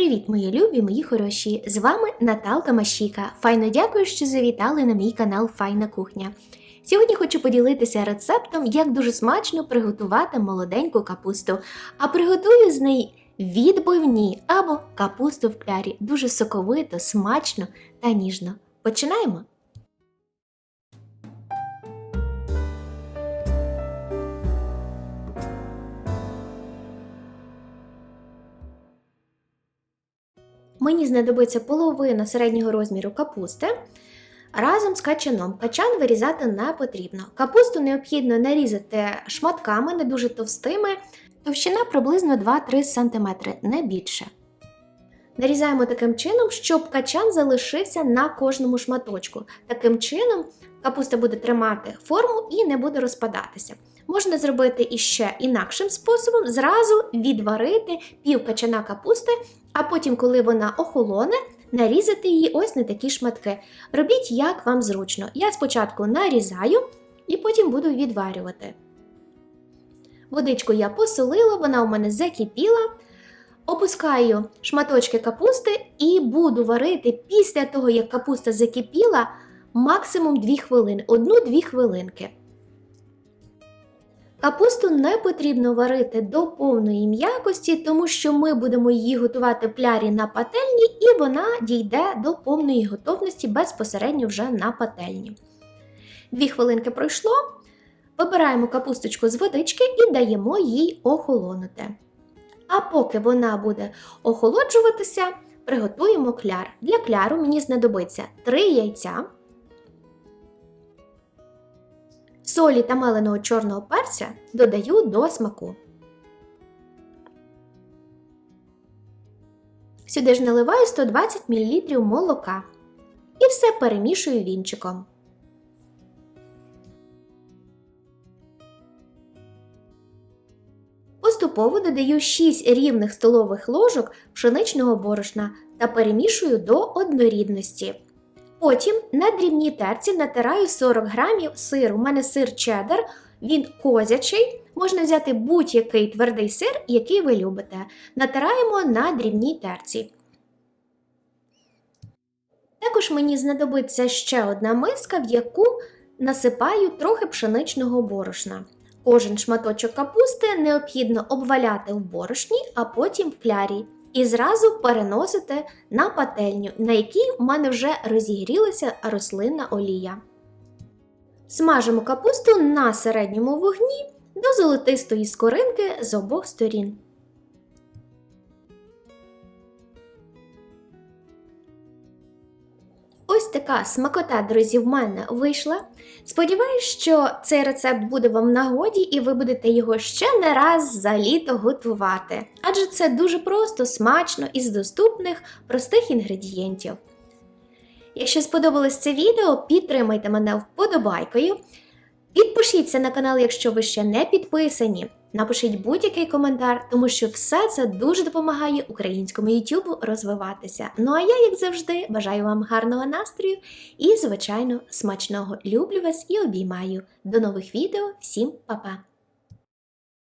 Привіт, мої любі, мої хороші! З вами Наталка Машіка. Файно дякую, що завітали на мій канал Файна кухня. Сьогодні хочу поділитися рецептом, як дуже смачно приготувати молоденьку капусту, а приготую з неї відбивні або капусту в клярі. Дуже соковито, смачно та ніжно. Починаємо! Мені знадобиться половина середнього розміру капусти. Разом з качаном. Качан вирізати не потрібно. Капусту необхідно нарізати шматками, не дуже товстими, товщина приблизно 2-3 см, не більше. Нарізаємо таким чином, щоб качан залишився на кожному шматочку. Таким чином капуста буде тримати форму і не буде розпадатися. Можна зробити іще інакшим способом, зразу відварити пів качана капусти, а потім, коли вона охолоне, нарізати її ось на такі шматки. Робіть, як вам зручно. Я спочатку нарізаю і потім буду відварювати. Водичку я посолила, вона у мене закипіла. Опускаю шматочки капусти і буду варити після того, як капуста закипіла, максимум 2 хвилини, 1-2 хвилинки. Капусту не потрібно варити до повної м'якості, тому що ми будемо її готувати в плярі на пательні, і вона дійде до повної готовності безпосередньо вже на пательні. Дві хвилинки пройшло. Вибираємо капусточку з водички і даємо їй охолонути. А поки вона буде охолоджуватися, приготуємо кляр. Для кляру мені знадобиться 3 яйця, солі та меленого чорного перця додаю до смаку. Сюди ж наливаю 120 мл молока і все перемішую вінчиком. Поступово додаю 6 рівних столових ложок пшеничного борошна та перемішую до однорідності. Потім на дрібній терці натираю 40 грамів сиру. У мене сир чеддер, він козячий. Можна взяти будь-який твердий сир, який ви любите. Натираємо на дрібній терці. Також мені знадобиться ще одна миска, в яку насипаю трохи пшеничного борошна. Кожен шматочок капусти необхідно обваляти в борошні, а потім в клярі. І зразу переносити на пательню, на якій в мене вже розігрілася рослинна олія. Смажимо капусту на середньому вогні до золотистої скоринки з обох сторін. Така смакота, друзі, в мене вийшла. Сподіваюсь, що цей рецепт буде вам в нагоді і ви будете його ще не раз за літо готувати. Адже це дуже просто, смачно і з доступних простих інгредієнтів. Якщо сподобалось це відео, підтримайте мене вподобайкою. Підпишіться на канал, якщо ви ще не підписані. Напишіть будь-який коментар, тому що все це дуже допомагає українському Ютубу розвиватися. Ну а я, як завжди, бажаю вам гарного настрою і, звичайно, смачного. Люблю вас і обіймаю. До нових відео, всім па-па!